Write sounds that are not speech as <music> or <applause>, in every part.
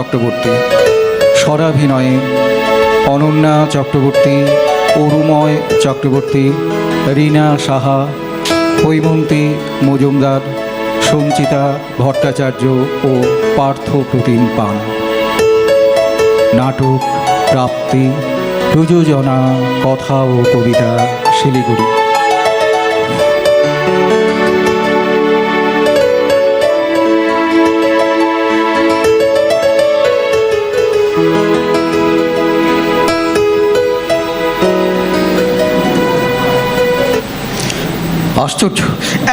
চক্রবর্তী। স্বরাভিনয়ে অনন্যা চক্রবর্তী, অরুময় চক্রবর্তী, রীনা সাহা, হৈমন্তী মজুমদার, সঞ্চিতা ভট্টাচার্য ও পার্থ প্রতিম পান। নাটক, প্রাপ্তি, প্রযোজনা, কথা ও কবিতা শিলিগুড়ি। আশ্চর্য।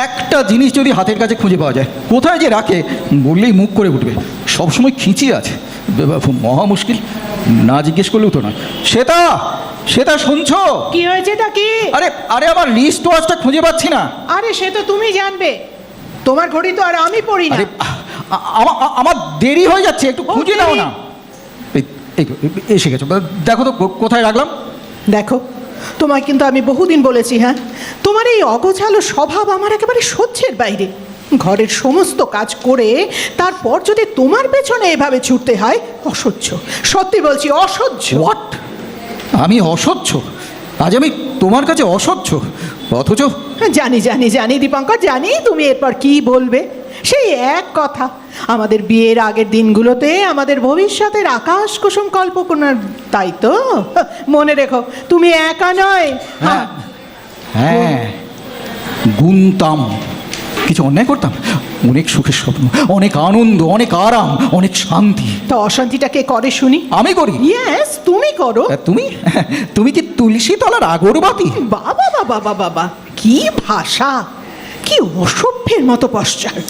একটা জিনিস যদি হাতের কাছে খুঁজে পাওয়া যায় কোথায় যে রাখে বললেই মুখ করে উঠবে। সবসময় খিঁচিয়ে আছে। মহা মুশকিল। না জিজ্ঞেস করলেও তো নয়। শ্বেতা শ্বেতা শুনছো? কি হয়েছে তা কি? আরে আরে আমার রিস্ট ওয়াচটা খুঁজে পাচ্ছি না। আরে সে তো তুমি জানবে। তোমার ঘড়ি তো আর আমি পড়ি না। আমার দেরি হয়ে যাচ্ছে একটু খুঁজে নাও না। এসে গেছো। দেখো তো কোথায় রাখলাম? দেখো তোমায় কিন্তু আমি বহুদিন বলেছি হ্যাঁ? তোমার এই অগোছালো স্বভাব আমার একেবারে সহ্যের বাইরে। ঘরের সমস্ত কাজ করে তারপর যদি তোমার পেছনে এভাবে ছুটতে হয় অসহ্য। সত্যি বলছি অসহ্য। হোয়াট আমি অসহ্য? আজ আমি তোমার কাছে অসহ্য? অথচ জানি জানি জানি দীপঙ্কর জানি তুমি এরপর কি বলবে। সেই এক কথা। আমাদের বিয়ের আগের দিনগুলোতে আমাদের ভবিষ্যতের আকাশ কুসুম কল্পনার তাই তো মনে রেখো তুমি একা নয়। হ্যাঁ। হ্যাঁ। গুনতাম। কিছু অন্যায় করতাম? অনেক সুখের স্বপ্ন অনেক আনন্দ অনেক আরাম অনেক শান্তি। তো অশান্তিটা কে করে শুনি? আমি করি। ইয়েস তুমি করো। আর তুমি? তুমি কি তুলসী তলার আগরবাতি? বাবা বাবা বাবা বাবা কি ভাষা। কি অসভ্যের মতো পশ্চাৎ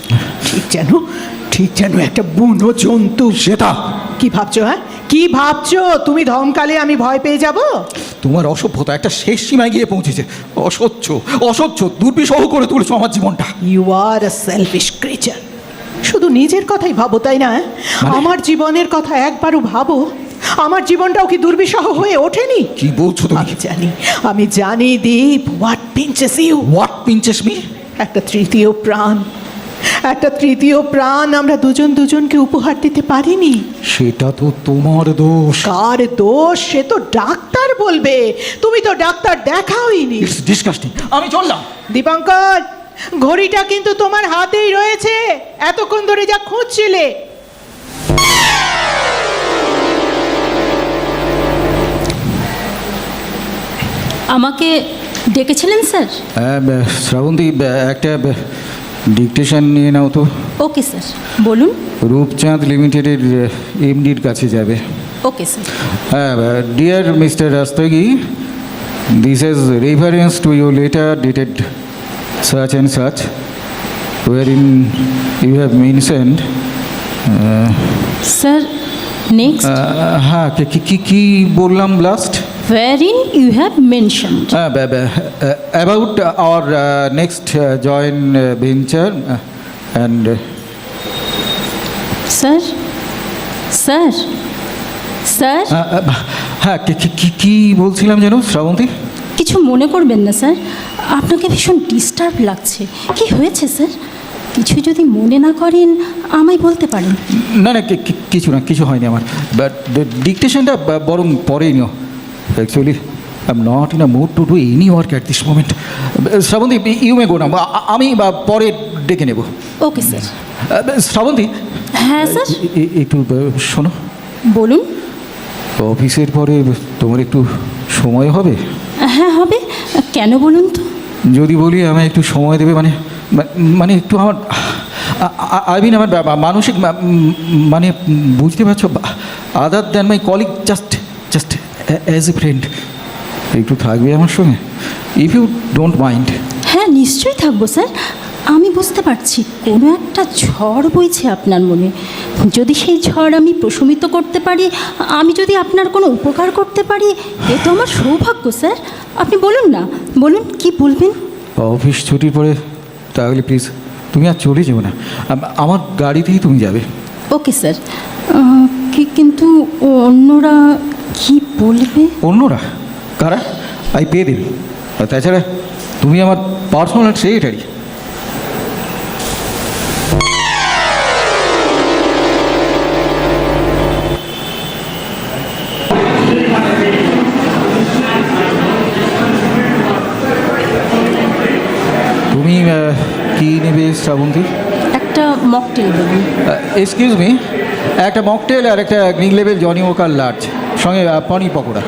ঠিক যেন ঠিক যেন একটা বুনো জন্তু সেটা। কি ভাবছ হ্যাঁ? কি ভাবছ? তুমি ধমকালে আমি ভয় পেয়ে যাব? তোমার অসভ্যতা একটা শেষ সীমায় গিয়ে পৌঁছেছে। অসহ্য অসহ্য দুর্বিষহ করে তুলছো আমার জীবনটা। You are a selfish creature শুধু নিজের কথাই ভাবো তাই না? মানে? আমার জীবনের কথা একবারও ভাবো আমার জীবনটাও কি দুর্বিষহ হয়ে ওঠেনি? কি বলছো তুমি? আমি জানি আমি জানি Deep what pinches you what pinches me একটা তৃতীয় প্রাণ একটা তৃতীয় প্রাণ আমরা দুজন দুজনকে উপহার দিতে পারিনি। সেটা তো তোমার দোষ। কার দোষ? সে তো ডাক্তার বলবে। তুমি তো ডাক্তার দেখাওইনি। ইটস ডিসকাস্টিং আমি চললাম। দীপঙ্কর ঘড়িটা কিন্তু তোমার হাতেই রয়েছে। এতক্ষণ ধরে যা খুঁজছিলে। আমাকে ডেকেছিলেন স্যার? হ্যাঁ শ্রাবন্তী একটা ডিকটেশন নিয়ে নাও তো। Okay sir. বলুন। রূপচাঁদ লিমিটেডের এমডির কাছে যাবে। Okay sir. হ্যাঁ dear mister Rastogi this is reference to your letter dated such and such wherein you have mentioned sir next হ্যাঁ কি- কি- কি কি বললাম last wherein you have mentioned about our next joint venture and sir sir sir হ্যাঁ কি- কি- কি কি বলছিলাম যেন শ্রাবন্তী? কিছু মনে করবেন না স্যার। আপনাকে ভীষণ ডিস্টার্ব লাগছে। কি হয়েছে স্যার? কিছু যদি মনে না করেন আমায় বলতে পারেন। না না কিছু না কিছু হয়নি আমার। বাট ডিকটেশনটা বরং পরেই নিও। I am not in a mood to do any work at this moment Shrabanti you may go না আমি বা পরে ডেকে নেব। ওকে স্যার শ্রাবন্তী হ্যাঁ স্যার এ- একটু আহ, শোনো। বলুন। অফিসের পরে তোমার একটু সময় হবে? হ্যাঁ হবে। কেন বলুন তো? যদি বলি আমায় একটু সময় দেবে মানে মানে একটু আমার আই মিন আমার মানসিক মানে বুঝতে পারছ other than my colleague just just as a friend একটু থাকবে আমার সঙ্গে? ইফ ইউ ডোন্ট মাইন্ড হ্যাঁ নিশ্চয়ই থাকব স্যার। আমি বুঝতে পারছি কোনো একটা ঝড় বইছে আপনার মনে। যদি সেই ঝড় আমি প্রশমিত করতে পারি আমি যদি আপনার কোনো উপকার করতে পারি এ তো আমার সৌভাগ্য স্যার। আপনি বলুন না বলুন কি বলবেন? অফিস ছুটির পরে তাহলে প্লিজ তুমি আর চলে যেও না। আম- আমার গাড়িতেই তুমি যাবে। Okay sir. কিন্তু অন্যরা কি বলবে? অন্যরা? কারা? আই পে দেবে আর তাছাড়া তুমি আমার পার্সোনাল সেক্রেটারি তুমি কি নেবে শ্রাবন্তী? একটা মকটেল এক্সকিউজ মি একটা মকটেল আর একটা গ্রিন লেভেল জনি ওকার লার্জ সঙ্গে পনির পকোড়া।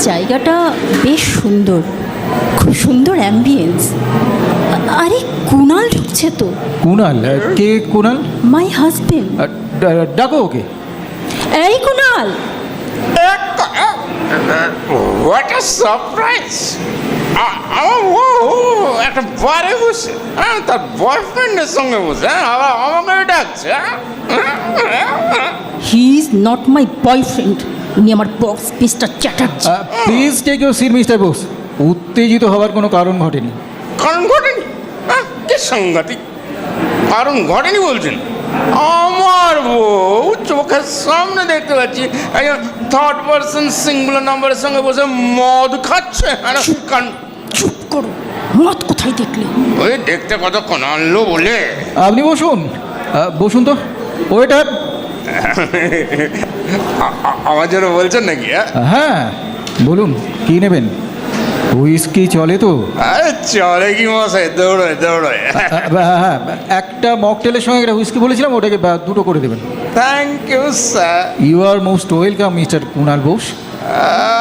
জায়গাটা বেশ সুন্দর। খুব সুন্দর অ্যাম্বিয়েন্স আরে কুণাল ঢুকছে তো। কুনাল? কে কুনাল? মাই হাজবেন্ড ডা- ডাকো ওকে। এই কুণাল হোয়াট আ সারপ্রাইজ একটা বারে বসে। হ্যাঁ তার বয়ফ্রেন্ডের সঙ্গে বসে। হ্যাঁ আবার আমাকে ডাকছে। হ্যাঁ? He is not my boyfriend উনি আমার boss mister Chatterjee please take your seat mister Bose উত্তেজিত হওয়ার কোনো কারণ ঘটেনি। কারণ ঘটেনি? কি সাংঘাতিক? কারণ ঘটেনি বলছেন? আমার বউ চোখের সামনে দেখতে পাচ্ছি একজন থার্ড পার্সন সিঙ্গুলার নাম্বারের সঙ্গে বসে মদ খাচ্ছে। কারণ চুপ করো। মত কোথায় দেখলে? ওই দেখতে কতক্ষণ আনলো বলে? আপনি বসুন। বসুন তো। ওয়েটার আমার জন্য বলছেন নাকি হ্যাঁ? হ্যাঁ বলুন কি নেবেন? হুইস্কি চলে তো। আরে চলে কি মশাই দৌড়োয় দৌড়োয়। হ্যাঁ হ্যাঁ একটা মকটেলের সঙ্গে একটা হুইস্কি বলেছিলাম ওটাকে দুটো করে দেবেন। Thank you sir you are most welcome mister Kunal Bose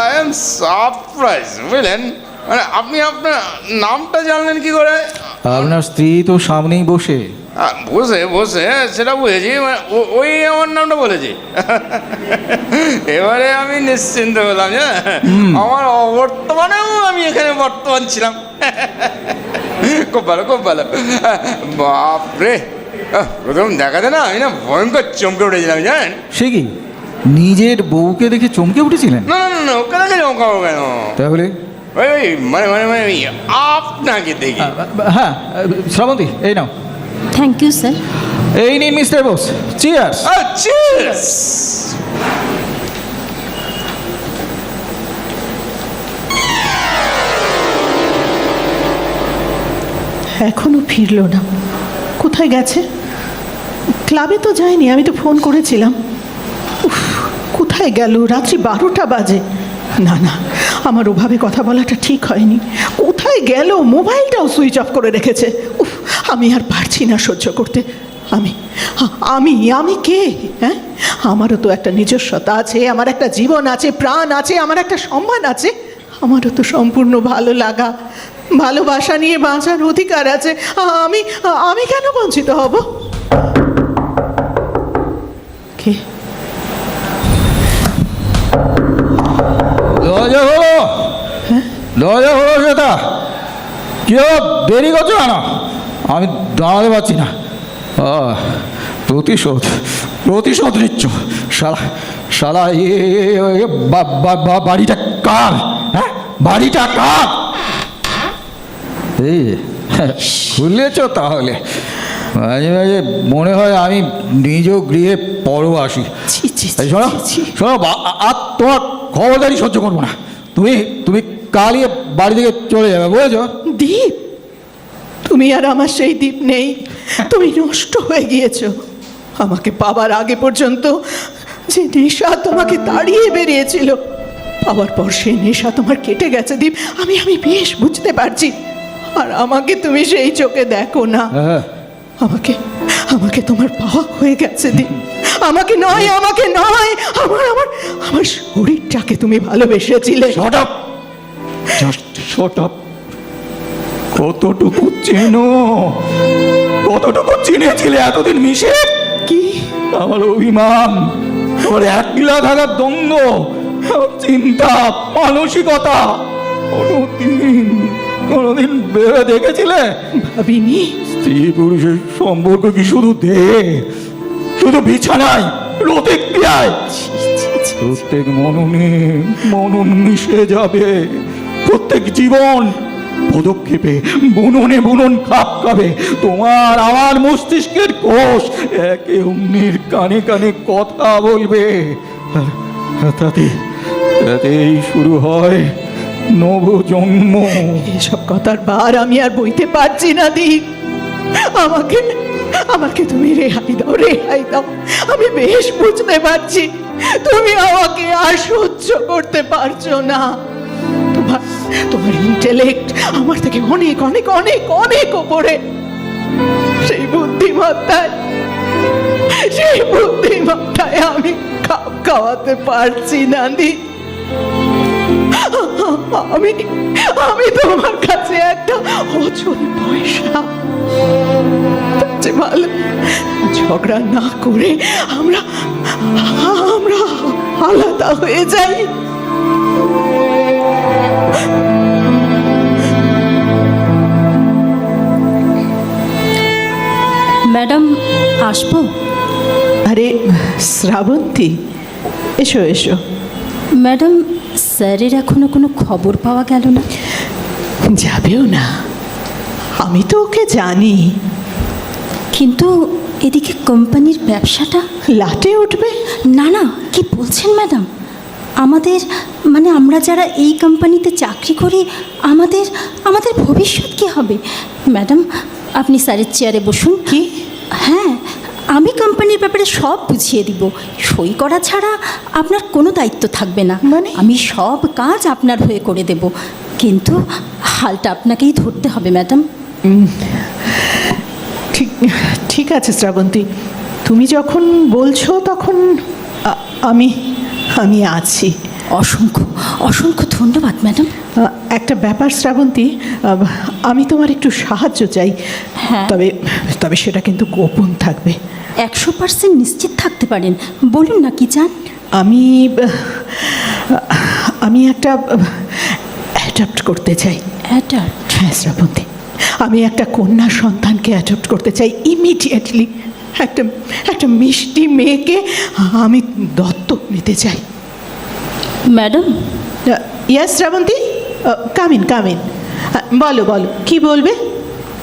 I am surprise বুঝলেন? মানে আপনি আপনার নামটা জানলেন কি করে? আপনার স্ত্রী তো সামনেই বসে। বসে বসে সেটা বুঝেছি মানে ও- ওই আমার নামটা বলেছি। এবারে আমি নিশ্চিন্ত হলাম যে আমার অবর্তমানেও আমি এখানে বর্তমান ছিলাম। খুব ভালো খুব ভালো। বাপরে প্রথম দেখাতে না আমি না ভয়ঙ্কর চমকে উঠেছিলাম জানেন? সে কি? নিজের বউকে দেখে চমকে উঠেছিলেন? না না না ওকে দেখে চমকাবো কেন? তাহলে? মানে মানে মানে ওই আপনাকে দেখি। হ্যাঁ শ্রাবন্তী এই নাও। থ্যাংক ইউ স্যার এই নিন মিস্টার বোস চিয়ার্স cheers! এখনও ফিরলো না। কোথায় গেছে? ক্লাবে তো যায়নি আমি তো ফোন করেছিলাম। উফ, কোথায় গেল? রাত্রি বারোটা বাজে। না না আমার ওভাবে কথা বলাটা ঠিক হয়নি। কোথায় গেল? মোবাইলটাও সুইচ অফ করে রেখেছে। উফ, আমি আর পারছি না সহ্য করতে। আমি আমি আমি কে? হ্যাঁ? আমারও তো একটা নিজস্বতা আছে, আমার একটা জীবন আছে, প্রাণ আছে, আমার একটা সম্মান আছে। আমারও তো সম্পূর্ণ ভালো লাগা, ভালোবাসা নিয়ে বাঁচার অধিকার আছে। আমি আমি কেন বঞ্চিত হব? কে? দরজা হলো সেটা। কেউ দেরি করছ কেন? আমি দাঁড়াতে পারছি না। প্রতিশোধ প্রতিশোধ নিচ্ছ। শালা শালা এ বাড়িটা কার? হ্যাঁ? বাড়িটা কার? এই খুলেছ তাহলে। মাঝে মাঝে মনে হয় আমি নিজ গৃহে পরবাসী শোনো। শোনো আর তোমার খবরদারি সহ্য করব না। তুমি তুমি কালিয়ে বাড়ি থেকে চলে যাবে বুঝেছ? দীপ তুমি আর আমার সেই দ্বীপ নেই। তুমি নষ্ট হয়ে গিয়েছো। আমাকে পাবার আগে পর্যন্ত যে নেশা তোমাকে দাঁড়িয়ে বেরিয়েছিল পাওয়ার পর সেই নেশা তোমার কেটে গেছে দীপ। আমি আমি বেশ বুঝতে পারছি। আর আমাকে তুমি সেই চোখে দেখো না। হ্যাঁ। আমাকে আমাকে তোমার পাওয়া হয়ে গেছে দীপ। আমাকে নয় আমাকে নয়। আমার আমার আমার শরীরটাকে তুমি ভালোবেসেছিলে। Shut up just shut up কতটুকু চেনো? কতটুকু চিনেছিলে এতদিন মিশে? কি? আমার অভিমান আমার একলা থাকার দ্বন্দ্ব চিন্তা মানসিকতা কোনোদিন কোনোদিন ভেবে দেখেছিলে? ভাবিনি। স্ত্রী পুরুষের সম্পর্ক কি শুধু দেহে শুধু বিছানায় প্রতিক্রিয়ায়? প্রত্যেক মননে মনন মিশে যাবে। প্রত্যেক জীবন পদক্ষেপে, বুননে বুনন খাপ খাবে। তোমার, আমার মস্তিষ্কের কোষ একে অন্যের কানে কানে কথা বলবে। তাতে, তাতেই শুরু হয় নবজন্ম। এইসব কথার বার আমি আর বইতে পারছি না দীপ আমাকে আমাকে তুমি রেহাই দাও রেহাই দাও। আমি বেশ বুঝতে পারছি, তুমি আমাকে আর সহ্য করতে পারছ না। তুমি তোমার ইন্টেলেক্ট আমার থেকে অনেক অনেক অনেক অনেক ওপরে সেই বুদ্ধিমত্তায় সেই বুদ্ধিমত্তায় আমি খাপ খাওয়াতে পারছি না দি আমি আমি তোমার কাছে একটা অচল পয়সা। ভালো ঝগড়া না করে আমরা আমরা আলাদা হয়ে যাই। ম্যাডাম আসব? আরে শ্রাবন্তী এসো এসো। ম্যাডাম স্যারের এখনও কোনো খবর পাওয়া গেল না? যাবেও না। আমি তো ওকে জানি। কিন্তু এদিকে কোম্পানির ব্যবসাটা? লাটে উঠবে? না না কি বলছেন ম্যাডাম? আমাদের মানে আমরা যারা এই কোম্পানিতে চাকরি করি আমাদের আমাদের ভবিষ্যৎ কী হবে? ম্যাডাম আপনি স্যারের চেয়ারে বসুন। কি? হ্যাঁ আমি কোম্পানির ব্যাপারে সব বুঝিয়ে দিব। সই করা ছাড়া আপনার কোনো দায়িত্ব থাকবে না। মানে? আমি সব কাজ আপনার হয়ে করে দেব। কিন্তু হালটা আপনাকেই ধরতে হবে ম্যাডাম ঠিক ঠিক আছে শ্রাবন্তী। তুমি যখন বলছো তখন আমি আমি আছি। অসংখ্য অসংখ্য ধন্যবাদ ম্যাডাম। একটা ব্যাপার শ্রাবন্তী আমি তোমার একটু সাহায্য চাই। হ্যাঁ। তবে তবে সেটা কিন্তু গোপন থাকবে। একশো পার্সেন্ট নিশ্চিত থাকতে পারেন। বলুন না কি চান? আমি আমি একটা অ্যাডাপ্ট করতে চাই। অ্যাডাল্ট হ্যাঁ শ্রাবন্তী। আমি একটা কন্যা সন্তানকে অ্যাডপ্ট করতে চাই ইমিডিয়েটলি। একটা একটা মিষ্টি মেয়েকে আমি দত্তক নিতে চাই। Madam? Yes Shrabanti? Come in come in বলো বলো কি বলবে?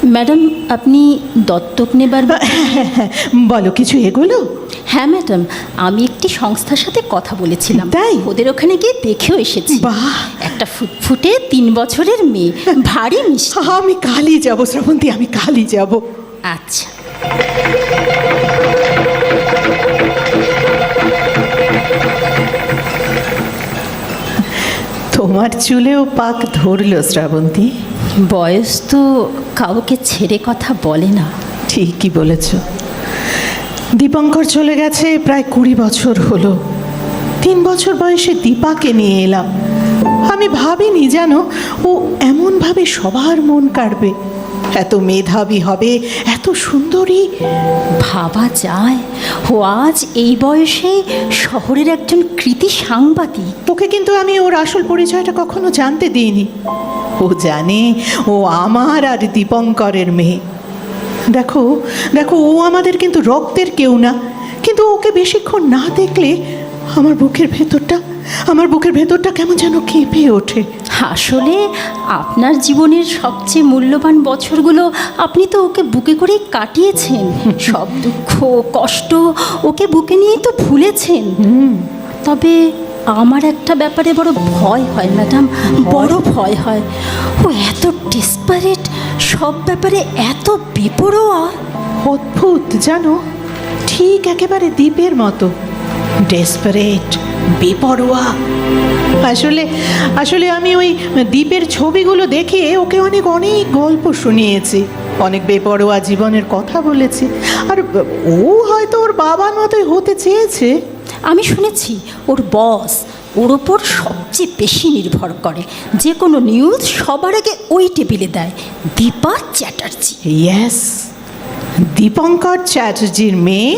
ম্যাডাম আপনি দত্তক নেবার হ্যাঁ হ্যাঁ বলো কিছু এগোলো? হ্যাঁ ম্যাডাম আমি একটি সংস্থার সাথে কথা বলেছিলাম। তাই? ওদের ওখানে গিয়ে দেখেও এসেছি। বাহ! একটা ফুটফুটে তিন বছরের মেয়ে। ভারী মিষ্টি। আমি কালই যাব শ্রাবন্তী আমি কালই যাব। আচ্ছা। তোমার চুলেও পাক ধরলো শ্রাবন্তী। বয়স তো কাউকে ছেড়ে কথা বলে না। ঠিকই বলেছ। দীপঙ্কর চলে গেছে প্রায় কুড়ি বছর হলো। তিন বছর বয়সে দীপাকে নিয়ে এলাম। আমি ভাবিনি জানো ও এমনভাবে সবার মন কাড়বে। এত মেধাবী হবে এত সুন্দরী। ভাবা যায়। ও আজ এই বয়সে শহরের একজন কৃতি সাংবাদিক। ওকে কিন্তু আমি ওর আসল পরিচয়টা কখনো জানতে দিইনি। ও জানে ও আমার আর দীপঙ্করের মেয়ে। দেখো দেখো ও আমাদের কিন্তু রক্তের কেউ না। কিন্তু ওকে বেশিক্ষণ না দেখলে আমার বুকের ভেতরটা আমার বুকের ভেতরটা কেমন যেন কেঁপে ওঠে। আসলে আপনার জীবনের সবচেয়ে মূল্যবান বছরগুলো আপনি তো ওকে বুকে করেই কাটিয়েছেন। সব দুঃখ কষ্ট ওকে বুকে নিয়েই তো ভুলেছেন। তবে আমার একটা ব্যাপারে বড় ভয় হয় ম্যাডাম। বড় ভয় হয়। ও এত ডেসপারেট সব ব্যাপারে এত বেপরোয়া। অদ্ভুত জানো? ঠিক একেবারে দ্বীপের মতো। ডেসপারেট। বেপরোয়া। আসলে আসলে আমি ওই দ্বীপের ছবিগুলো দেখে ওকে অনেক অনেক গল্প শুনিয়েছি অনেক বেপরোয়া জীবনের কথা বলেছি আর ও হয়তো ওর বাবার মতোই হতে চেয়েছে। আমি শুনেছি ওর বস ওর ওপর সবচেয়ে বেশি নির্ভর করে যে কোনো নিউজ সবার আগে ওই টেবিলে দেয় দীপা চ্যাটার্জি। ইয়েস দীপঙ্কর চ্যাটার্জির মেয়ে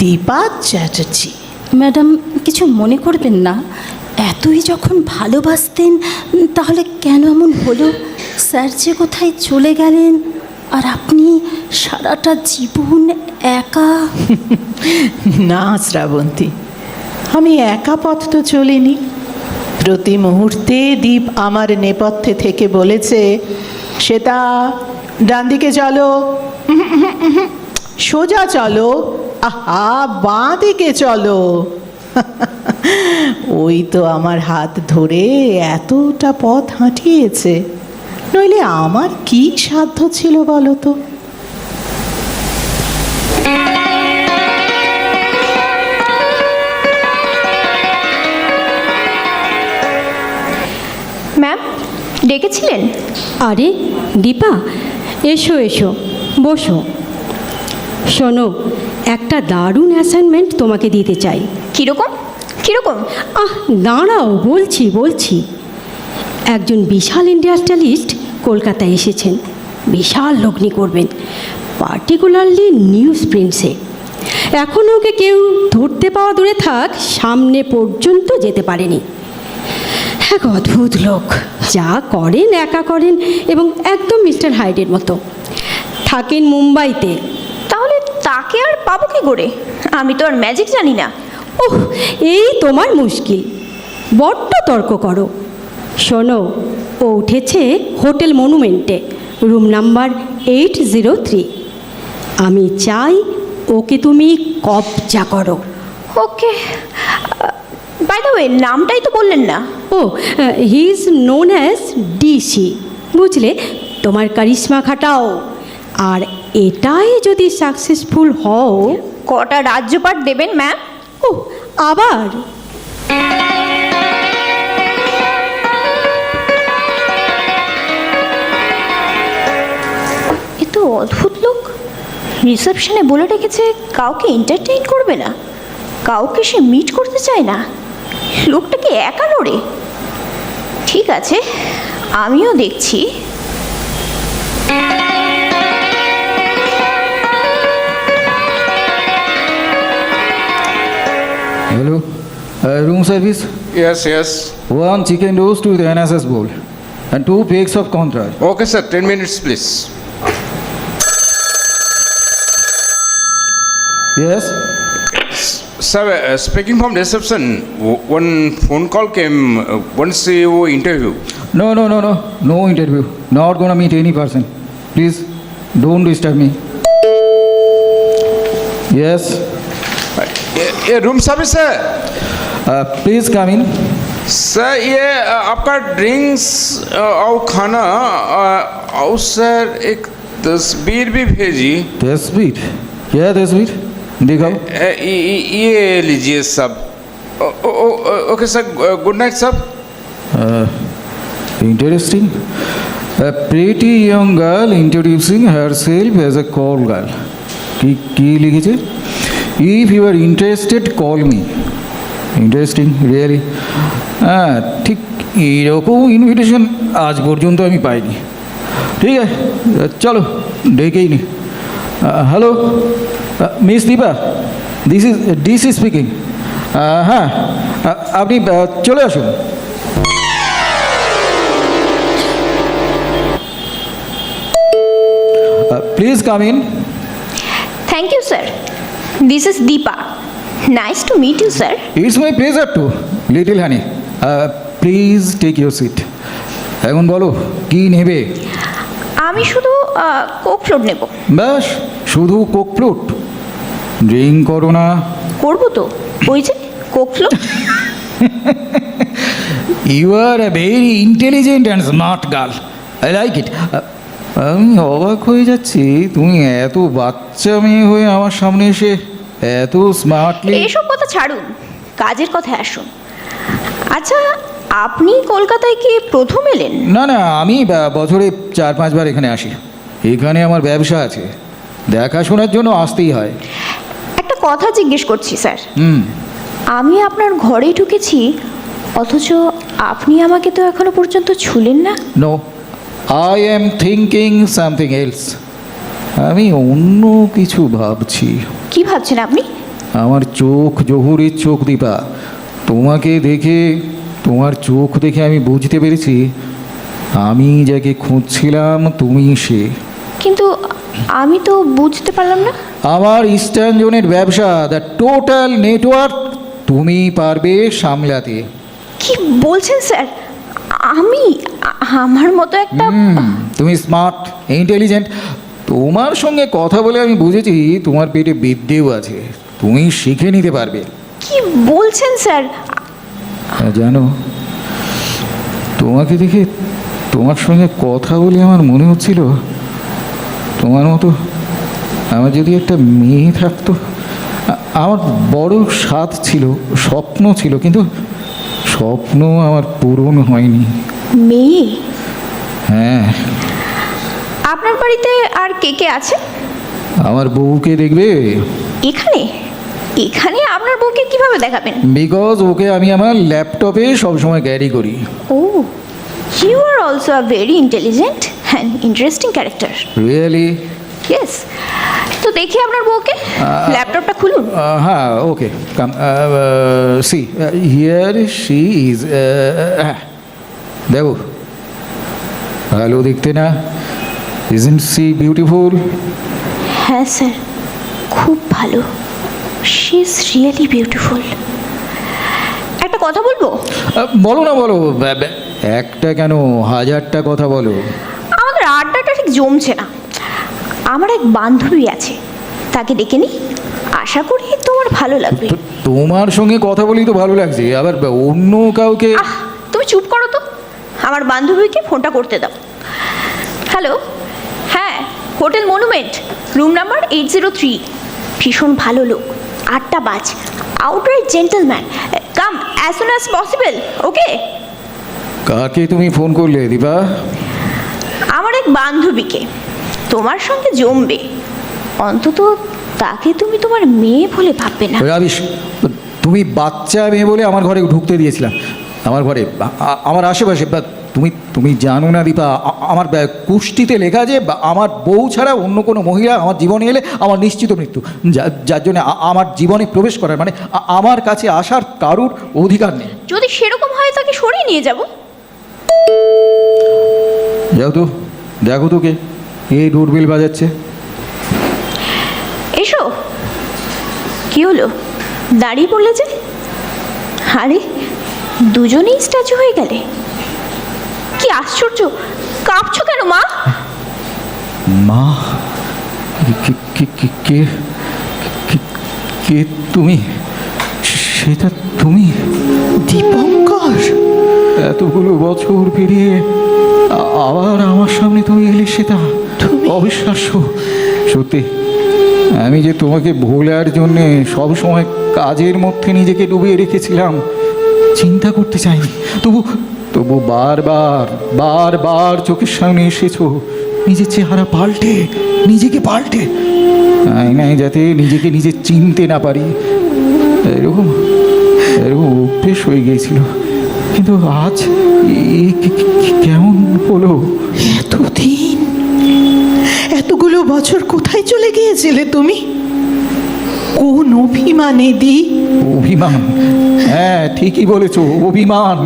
দীপা চ্যাটার্জি। ম্যাডাম, কিছু মনে করবেন না। এতই যখন ভালোবাসতেন, তাহলে কেন এমন হলো? স্যার যে কোথায় চলে গেলেন, আর আপনি সারাটা জীবন একা? <laughs> না, শ্রাবন্তী, আমি একা পথ তো চলিনি। প্রতি মুহূর্তে দীপ আমার নেপথ্যে থেকে বলেছে সেটা ডান দিকে চলো। <laughs> সোজা চলো। আহা বাঁ দিকে চলো। ওই তো আমার হাত ধরে এতটা পথ হাঁটিয়েছে। নইলে আমার কি সাধ্য ছিল বলো তো? ম্যাম ডেকেছিলেন? আরে দীপা এসো এসো বসো। শোনো একটা দারুণ অ্যাসাইনমেন্ট তোমাকে দিতে চাই। কীরকম? কীরকম? আহ দাঁড়াও বলছি বলছি। একজন বিশাল ইন্ডাস্ট্রিয়ালিস্ট কলকাতায় এসেছেন। বিশাল লগ্নি করবেন পার্টিকুলারলি নিউজ প্রিন্টসে এখন ওকে কেউ ধরতে পাওয়া দূরে থাক সামনে পর্যন্ত যেতে পারেনি। এক অদ্ভুত লোক যা করেন একা করেন এবং একদম মিস্টার হাইডের মতো। থাকেন মুম্বাইতে তাকে আর পাবো কি করে? আমি তো আর ম্যাজিক জানি না। ওহ এই তোমার মুশকিল। বড্ড তর্ক করো। শোনো ও উঠেছে hotel মনুমেন্টে room number eight zero three. আমি চাই ওকে তুমি কবজা করো। ওকে বাই দ্য ওয়ে নামটাই তো বললেন না। ও he is known as DC বুঝলে? তোমার কারিশ্মা খাটাও। আর এটাই যদি সাকসেসফুল হও। কটা রাজ্যপাট দেবেন ম্যাম ও আবার? এ তো অদ্ভুত লোক। রিসেপশনে বলে রেখেছে কাউকে এন্টারটেইন করবে না। কাউকে সে মিট করতে চায় না। লোকটাকে একা নড়ে? ঠিক আছে আমিও দেখছি। Uh, room service? Yes, yes. One chicken roast with NSS bowl and two cakes of contra. Okay, sir. 10 minutes, please. Yes? Sir, uh, speaking from reception, w- one phone call came, uh, one CEO interview. No, no, no, no. No interview. Not gonna meet any person. Please don't disturb me. Yes? Uh, yeah, room service, sir. Uh, please come in. Sir ये uh, आपका drinks और खाना uh, और sir एक तस्वीर भी भेजी तस्वीर क्या तस्वीर दिखाओ Uh, ये- ये ये लीजिए सब o- o- o- okay sir good night सब Uh, interesting. A pretty young girl introducing herself as a call girl. কি কি লিখেছে if you are interested call me interesting really হ্যাঁ ঠিক এইরকম ইনভিটেশন আজ পর্যন্ত আমি পাইনি ঠিক আছে চলো ডেকেই নি hello miss Deepa this is DC speaking হ্যাঁ আ- আপনি আহ, চলে আসুন please come in thank you sir this is Deepa nice to meet you sir it's my pleasure to little honey please take your seat এখন বলো কি নেবে? আমি শুধু কোক ফ্লোট নেব। ব্যাস শুধু কোক ফ্লুট ড্রিঙ্ক করো না। করব তো। ওই যে coke float you are a very intelligent and smart girl I like it আমি অবাক হয়ে যাচ্ছি। তুমি এত বাচ্চা মেয়ে হয়ে আমার সামনে এসে এত স্মার্টলি এসব কথা ছাড়ুন কাজের কথা আসুন। আচ্ছা আপনি কলকাতায় কি প্রথম এলেন? না না আমি বছরে চার পাঁচবার এখানে আসি। এখানে আমার ব্যবসা আছে। দেখাশোনার জন্য আসতেই হয়। একটা কথা জিজ্ঞেস করছি স্যার। হুম। আমি আপনার ঘরে ঢুকেছি অথচ আপনি আমাকে তো এখনও পর্যন্ত ছুলেন না। No I am thinking something else আমি অন্য কিছু ভাবছি। কি ভাবছেন আপনি? আমার চোখ জহুরির চোখ দীপা। তোমাকে দেখে তোমার চোখ দেখে আমি বুঝতে পেরেছি। আমি যাকে খুঁজছিলাম তুমি সে। কিন্তু আমি তো বুঝতে পারলাম না। আমার ইস্টার্ন জোনের ব্যবসা দ্য টোটাল নেটওয়ার্ক তুমি পারবে সামলাতে। কি বলছেন স্যার? আমি আমার মতো একটা তুমি স্মার্ট ইন্টেলিজেন্ট তোমার সঙ্গে কথা বলে আমি বুঝেছি তোমার পেটে বিদ্যেও আছে। তুমি শিখে নিতে পারবে। কি বলছেন স্যার? জানো তোমাকে দেখে তোমার সঙ্গে কথা বলে আমার মনে হচ্ছিল তোমার মতো আমার যদি একটা মেয়ে থাকতো আমার বড় স্বাদ ছিল স্বপ্ন ছিল কিন্তু স্বপ্ন আমার পূরণ হয়নি। মেয়ে? হ্যাঁ। আপনার বাড়িতে আর কে কে আছে? আমার বউকে দেখবে? এখানে? এখানে আপনার বউকে কীভাবে দেখাবেন? বিকজ ওকে আমি আমার ল্যাপটপে সবসময় ক্যারি করি। ও you are also a very intelligent and interesting character really yes তো দেখি আপনার বউকে। ল্যাপটপটা খুলুন। হ্যাঁ okay come see here she is দেখো। ভালো দেখতে না? ইজেন্ট সি বিউটিফুল হ্যাঁ স্যার। খুব ভালো। শি ইজ রিয়েলি বিউটিফুল একটা কথা বলব? বলো না বলো। একটা কেন? হাজারটা কথা বলো। আমাদের আড্ডাটা ঠিক জমছে না। আমার এক বান্ধবী আছে। তাকে ডেকে নি আশা করি তোমার ভালো লাগবে। তোমার সঙ্গে কথা বলেই তো ভালো লাগছে। আবার অন্য কাউকে তুমি চুপ করো তো। আমার বান্ধবীকে ফোনটা করতে দাও। হ্যালো? হ্যাঁ hotel Monument room number eight zero three. ভীষণ ভালো লোক। আটটা বাজ। Outright gentleman come as soon as possible okay কাকে তুমি ফোন করলে দীপা? আমার এক বান্ধবীকে। তোমার সঙ্গে জমবে। অন্তত তাকে তুমি তোমার মেয়ে বলে ভাববে না। রাবিশ তুমি বাচ্চা মেয়ে বলে আমার ঘরে ঢুকতে দিয়েছিলাম। আমার ঘরে আমার আশেপাশে তুমি তুমি জানো না দীপা আমার কুষ্টিতে লেখা যে আমার বউ ছাড়া অন্য কোনো মহিলা আমার জীবনে এলে আমার নিশ্চিত মৃত্যু। যার জন্য আমার জীবনে প্রবেশ করার মানে আমার কাছে আসার কারুর অধিকার নেই। যদি সেরকম হয় তাকে সরিয়ে নিয়ে যাব। যাও তো দেখো তোকে এই ডোরবেল বাজাচ্ছে। এসো। কি হলো? দাঁড়িয়ে পড়লে যে? আরে দুজনেই স্ট্যাচু হয়ে গেলে। কি আশ্চর্য? কাঁপছো কেন মা? মা কে- কে- কে- কে কে- কে তুমি? সেটা তুমি? দীপঙ্কর! এতগুলো বছর পেরিয়ে আবার আমার সামনে তুমি এলে সেটা অবিশ্বাস্য। সত্যি আমি যে তোমাকে ভোলার জন্যে সব সময় কাজের মধ্যে নিজেকে ডুবিয়ে রেখেছিলাম চিন্তা করতে চাইনি। তবু তবু বারবার বারবার চোখের সামনে এসেছ। নিজের চেহারা পাল্টে, নিজেকে পাল্টে। আয়নায় যাতে নিজেকে নিজে চিনতে না পারি। এরকম এরকম অভ্যেস হয়ে গিয়েছিল। কিন্তু আজ কেমন হলো? এতদিন, এতগুলো বছর কোথায় চলে গিয়েছিলে তুমি? কোন অভিমানে দি অভিমান। হ্যাঁ ঠিকই বলেছ অভিমান।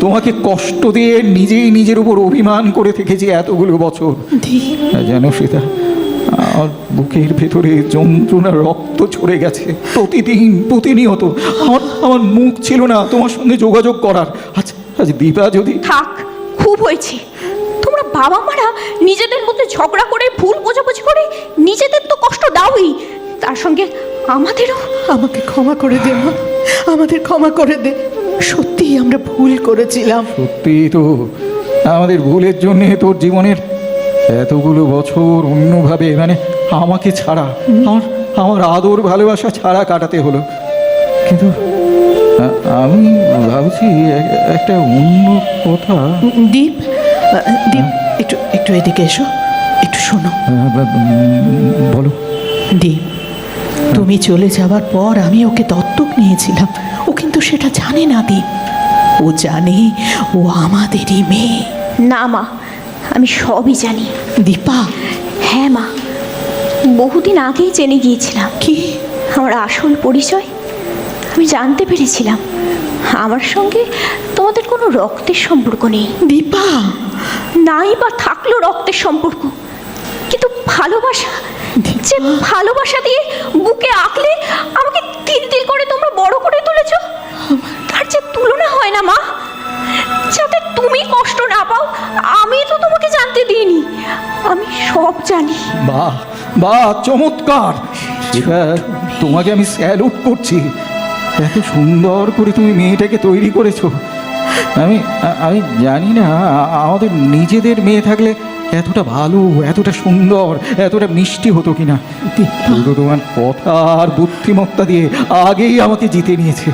তোমাকে কষ্ট দিয়ে নিজেই নিজের উপর অভিমান করে থেকেছি এতগুলো বছর। যেন সেটা আমার বুকের ভেতরে যন্ত্রণা রক্ত ছড়ে গেছে। প্রতিদিন প্রতিনিয়ত। আমার আমার মুখ ছিল না তোমার সঙ্গে যোগাযোগ করার। আজ আজ দীপা যদি থাক খুব হয়েছে। তোমরা বাবা মারা নিজেদের মধ্যে ঝগড়া করে ভুল বোঝাবুঝি করে নিজেদের তো কষ্ট দাওই। তার সঙ্গে আমাদেরও? আমাকে ক্ষমা করে দে মা। আমাদের ক্ষমা করে দে। সত্যিই আমরা ভুল করেছিলাম। সত্যি তো। আমাদের ভুলের জন্যে তোর জীবনের এতগুলো বছর অন্যভাবে মানে আমাকে ছাড়া আমার আমার আদর ভালোবাসা ছাড়া কাটাতে হলো। কিন্তু আমি ভাবছি একটা অন্য কথা। দীপ দীপ একটু একটু এদিকে এসো। একটু শোনো। উম, বলো। দীপ তুমি চলে যাওয়ার পর আমি ওকে দত্তক নিয়েছিলাম। ও কিন্তু সেটা জানে না দীপ ও জানে ও আমাদেরই মেয়ে। না মা আমি সবই জানি। দীপা। হ্যাঁ মা বহুদিন আগেই জেনে গিয়েছিলাম। কি? আমার আসল পরিচয় আমি জানতে পেরেছিলাম। আমার সঙ্গে তোমাদের কোনো রক্তের সম্পর্ক নেই। দীপা। নাই বা থাকল রক্তের সম্পর্ক। কিন্তু ভালোবাসা যে ভালোবাসা দিয়ে বুকে আঁকলে আমাকে তিল তিল করে তোমরা বড় করে তুলেছ? তার যে তুলনা হয় না, মা। যাতে তুমি কষ্ট না পাও, আমি তো তোমাকে জানতে দিইনি। আমি সব জানি। বাহ বাহ চমৎকার। তোমাকে আমি স্যালুট করছি। এত সুন্দর করে তুমি মেয়েটাকে তৈরি করেছ। আমি আমি জানি না, আমাদের নিজেদের মেয়ে থাকলে এতটা ভালো এতটা সুন্দর এতটা মিষ্টি হতো কিনা? কিন্তু তোমার কথা আর বুদ্ধিমত্তা দিয়ে আগেই আমাকে জিতে নিয়েছে।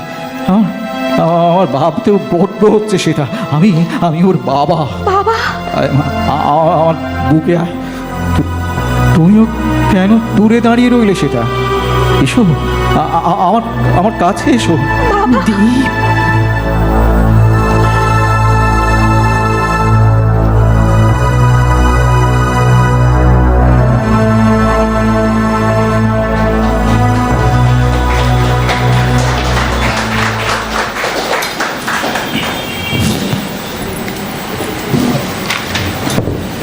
আমার ভাবতেও বড্ড হচ্ছে সেটা। আমি আমি ওর বাবা। বাবা? আমার বুকে তুমিও কেন দূরে দাঁড়িয়ে রইলে সেটা? এসো আমার আমার কাছে এসো। দীপ